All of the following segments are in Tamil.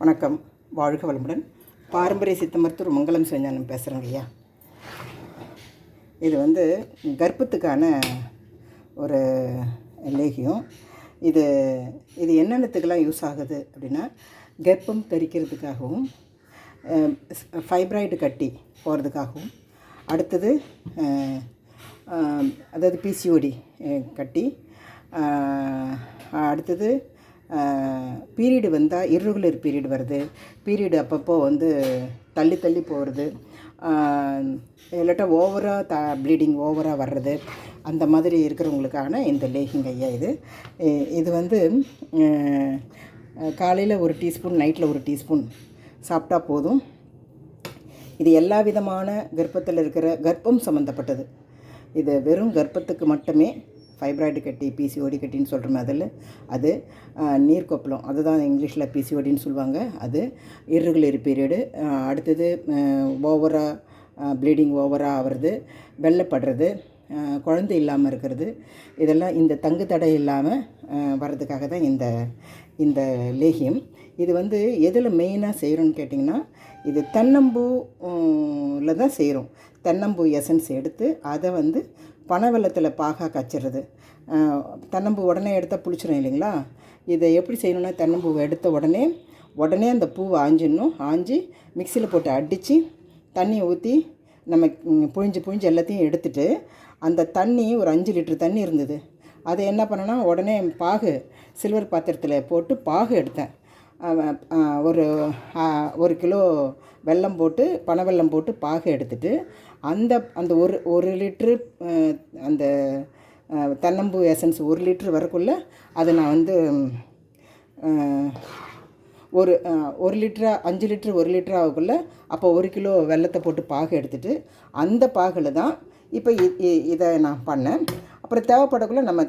வணக்கம். வாழ்க வளமுடன். பாரம்பரிய சித்த மருத்துவர் மங்களம் சிவஞானம் பேசுகிறேங்க ஐயா. இது வந்து கர்ப்பத்துக்கான ஒரு லேகியம். இது இது என்னென்னத்துக்கெல்லாம் யூஸ் ஆகுது அப்படின்னா கர்ப்பம் தரிக்கிறதுக்காகவும் ஃபைப்ராய்டு கட்டி போகிறதுக்காகவும் அடுத்தது அதாவது பிசிஓடி கட்டி அடுத்தது பீரியடு வந்தால் இர்ரெகுலர் பீரியட் வருது. பீரியடு அப்பப்போ வந்து தள்ளி தள்ளி போகிறது இல்லாட்டா ஓவராக த ப்ளீடிங் ஓவராக வர்றது. அந்த மாதிரி இருக்கிறவங்களுக்கான இந்த லேகிங் ஐயா இது. இது வந்து காலையில் ஒரு டீஸ்பூன் நைட்டில் ஒரு டீஸ்பூன் சாப்பிட்டா போதும். இது எல்லா விதமான கர்ப்பத்தில் இருக்கிற கர்ப்பம் சம்மந்தப்பட்டது இது வெறும் கர்ப்பத்துக்கு மட்டுமே ஃபைப்ராய்டு கட்டி பிசிஓடி கட்டின்னு சொல்கிறோமே அதில் அது ஆஹ், நீர்க்கொப்பளம் அதுதான் இங்கிலீஷில் பிசிஓடின்னு சொல்லுவாங்க. அது irregular பீரியடு அடுத்தது ஓவராக ப்ளீடிங் ஓவராக ஆகிறது வெள்ளைப்படுறது குழந்தை இல்லாமல் இருக்கிறது. இதெல்லாம் இந்த தங்கு தடை இல்லாமல் வர்றதுக்காக தான் இந்த இந்த லேகியம். இது வந்து எதில் மெயினாக செய்கிறோன்னு கேட்டிங்கன்னா இது தென்னம்பூல தான் செய்கிறோம் தென்னம்பூ எசன்ஸ் எடுத்து அதை வந்து பனவெல்லத்தில் பாகாக கச்சிடுறது தென்னம்பூ உடனே எடுத்தால் புளிச்சிடும் இல்லைங்களா? இதை எப்படி செய்யணும்னா தென்னம்பூவை எடுத்த உடனே உடனே அந்த பூவை ஆஞ்சிடணும். ஆஞ்சி மிக்சியில் போட்டு அடித்து தண்ணியை ஊற்றி நம்ம புழிஞ்சு புழிஞ்சு எல்லாத்தையும் எடுத்துட்டு அந்த தண்ணி ஒரு அஞ்சு லிட்டர் தண்ணி இருந்தது. அதை என்ன பண்ணேன்னா உடனே பாகு சில்வர் பாத்திரத்தில் போட்டு பாகு எடுத்தேன். ஒரு ஒரு கிலோ வெல்லம் போட்டு பனை வெல்லம் போட்டு பாகு எடுத்துட்டு அந்த அந்த ஒரு ஒரு லிட்ரு அந்த அஹ், தென்னம்பூ எசன்ஸ் ஒரு லிட்ரு வரக்குள்ளே அதை நான் வந்து ஒரு ஒரு லிட்டரா அஞ்சு லிட்ரு ஒரு லிட்டர் அப்போ ஒரு கிலோ வெல்லத்தை போட்டு பாகு எடுத்துகிட்டு அந்த பாகில் தான் இப்போ இ- இ- இதை நான் பண்ணேன். அப்புறம் தேவைப்படக்குள்ளே நம்ம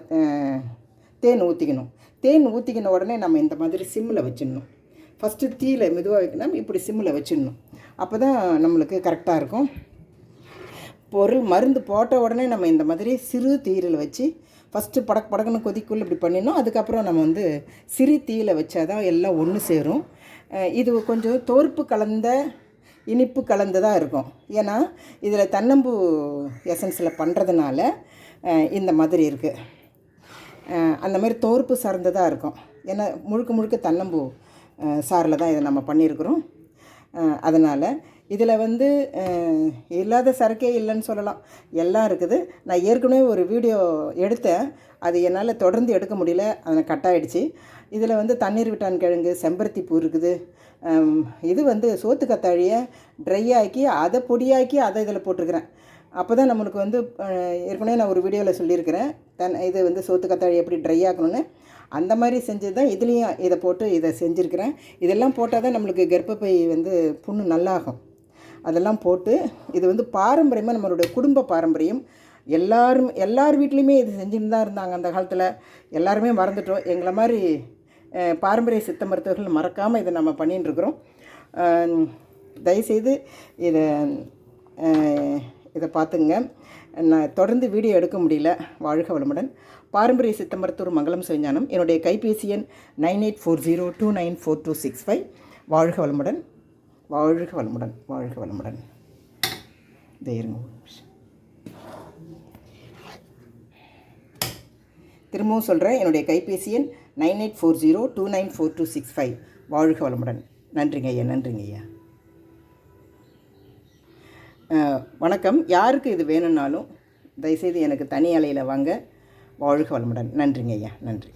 தேன் ஊற்றிக்கணும் தேன் ஊற்றிக்கின உடனே நம்ம இந்த மாதிரி சிம்மில் வச்சிடணும். ஃபஸ்ட்டு தீயில் மெதுவாக வைக்கணும் இப்படி சிம்மில் வச்சிடணும். அப்போ தான் நம்மளுக்கு கரெக்டாக இருக்கும். பொருள் மருந்து போட்ட உடனே நம்ம இந்த மாதிரி சிறு தீயில் வச்சு ஃபஸ்ட்டு படக் படக்குன்னு கொதிக்குள்ள இப்படி பண்ணிடணும். அதுக்கப்புறம் நம்ம வந்து சிறு தீயில் வச்சாதான் எல்லாம் ஒன்று சேரும். இது கொஞ்சம் தோற்பு கலந்த இனிப்பு கலந்ததாக இருக்கும். ஏன்னா இதில் தன்னம்பு எசன்ஸில் பண்ணுறதுனால இந்த மாதிரி இருக்குது அந்த மாதிரி தோற்பு சார்ந்ததாக இருக்கும். ஏன்னா முழுக்க முழுக்க தன்னம்பூ சாரில் தான் இதை நம்ம பண்ணியிருக்கிறோம். அதனால் இதில் வந்து இல்லாத சரக்கே இல்லைன்னு சொல்லலாம். எல்லாம் இருக்குது. நான் ஏற்கனவே ஒரு வீடியோ எடுத்தேன். அது என்னால் தொடர்ந்து எடுக்க முடியல. அதை கட் ஆகிடுச்சி இதில் வந்து தண்ணீர் விட்டான் கிழங்கு செம்பருத்தி பூ இருக்குது. இது வந்து சோத்து கத்தாழியை ட்ரை ஆக்கி அதை பொடியாக்கி அதை இதில் போட்டிருக்கிறேன். அப்போ தான் நம்மளுக்கு வந்து ஏற்கனவே நான் ஒரு வீடியோவில் சொல்லியிருக்கிறேன். தன் இது வந்து சோத்து கத்தாழி எப்படி ட்ரை ஆக்கணும்னு. அந்த மாதிரி செஞ்சது தான் இதுலேயும் இதை போட்டு இதை செஞ்சுருக்கிறேன். இதெல்லாம் போட்டால் தான் நம்மளுக்கு கர்ப்பப்பை வந்து புண்ணு நல்லாகும். அதெல்லாம் போட்டு இது வந்து பாரம்பரியமாக நம்மளுடைய குடும்ப பாரம்பரியம். எல்லாரும் எல்லார் வீட்லேயுமே இது செஞ்சுன்னு தான் இருந்தாங்க அந்த காலத்தில். எல்லாருமே மறந்துட்டோம். எங்களை மாதிரி பாரம்பரிய சித்த மருத்துவர்கள் மறக்காமல் இதை நம்ம பண்ணின்னு இருக்கிறோம். தயவுசெய்து இதை இதை பார்த்துங்க. நான் தொடர்ந்து வீடியோ எடுக்க முடியல வாழ்க வளமுடன். பாரம்பரிய சித்த மருத்துவர் மங்களம் சிவஞானம் என்னுடைய கைபேசி எண் nine eight four zero two nine four two six five. வாழ்க வளமுடன். வாழ்க வளமுடன் வாழ்க வளமுடன். இதோ இருங்க திரும்பவும் சொல்கிறேன் என்னுடைய கைபேசி எண் nine eight four zero two nine four two six five. வாழ்க வளமுடன். நன்றிங்க ஐயா நன்றிங்க ஐயா. வணக்கம். யாருக்கு இது வேணும்னாலும் தயவுசெய்து எனக்கு தனி அலையில் வாங்க. வாழ்க வளமுடன். நன்றிங்க ஐயா. நன்றி.